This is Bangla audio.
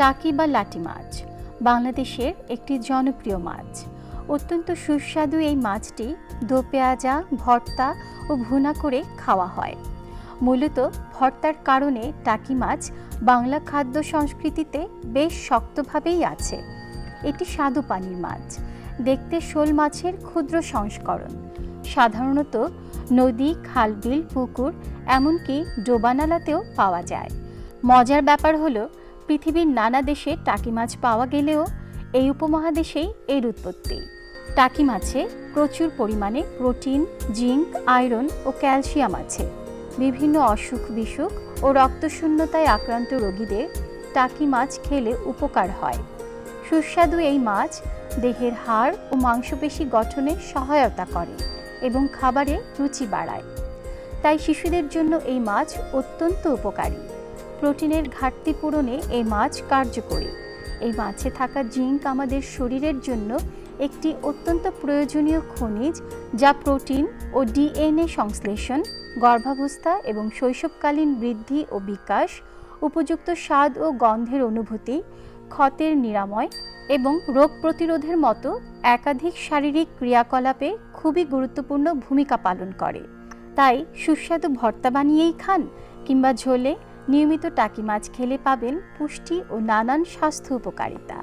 টাকি বা লাটি মাছ। বাংলাদেশের একটি জনপ্রিয় মাছ। অত্যন্ত সুস্বাদু এই মাছটি দোপেঁয়াজা ভর্তা ও ভুনা করে খাওয়া হয়। মূলত ভর্তার কারণে টাকি মাছ বাংলা খাদ্য সংস্কৃতিতে বেশ শক্তভাবেই আছে। এটি স্বাদু পানির মাছ। দেখতে শোল মাছের ক্ষুদ্র সংস্করণ। সাধারণত নদী, খালবিল, পুকুর, এমনকি ডোবানালাতেও পাওয়া যায়। মজার ব্যাপার হলো পৃথিবীর নানা দেশে টাকি মাছ পাওয়া গেলেও এই উপমহাদেশেই এর উৎপত্তি। টাকি মাছে প্রচুর পরিমাণে প্রোটিন, জিঙ্ক, আয়রন ও ক্যালসিয়াম আছে। বিভিন্ন অসুখ বিসুখ ও রক্তশূন্যতায় আক্রান্ত রোগীদের টাকি মাছ খেলে উপকার হয়। সুস্বাদু এই মাছ দেহের হাড় ও মাংসপেশি গঠনে সহায়তা করে এবং খাবারে রুচি বাড়ায়। তাই শিশুদের জন্য এই মাছ অত্যন্ত উপকারী। প্রোটিনের ঘাটতি পূরণে এই মাছ কার্যকরী। এই মাছে থাকা জিঙ্ক আমাদের শরীরের জন্য একটি অত্যন্ত প্রয়োজনীয় খনিজ যা প্রোটিন ও ডিএনএ সংশ্লেষণ, গর্ভাবস্থা এবং শৈশবকালীন বৃদ্ধি ও বিকাশ, উপযুক্ত স্বাদ ও গন্ধের অনুভূতি, ক্ষতের নিরাময় এবং রোগ প্রতিরোধের মতো একাধিক শারীরিক ক্রিয়াকলাপে খুবই গুরুত্বপূর্ণ ভূমিকা পালন করে। তাই সুস্বাদু ভর্তা বানিয়েই খান কিংবা ঝোলে নিয়মিত টাকি মাছ খেলে পাবেন পুষ্টি ও নানান স্বাস্থ্য উপকারিতা।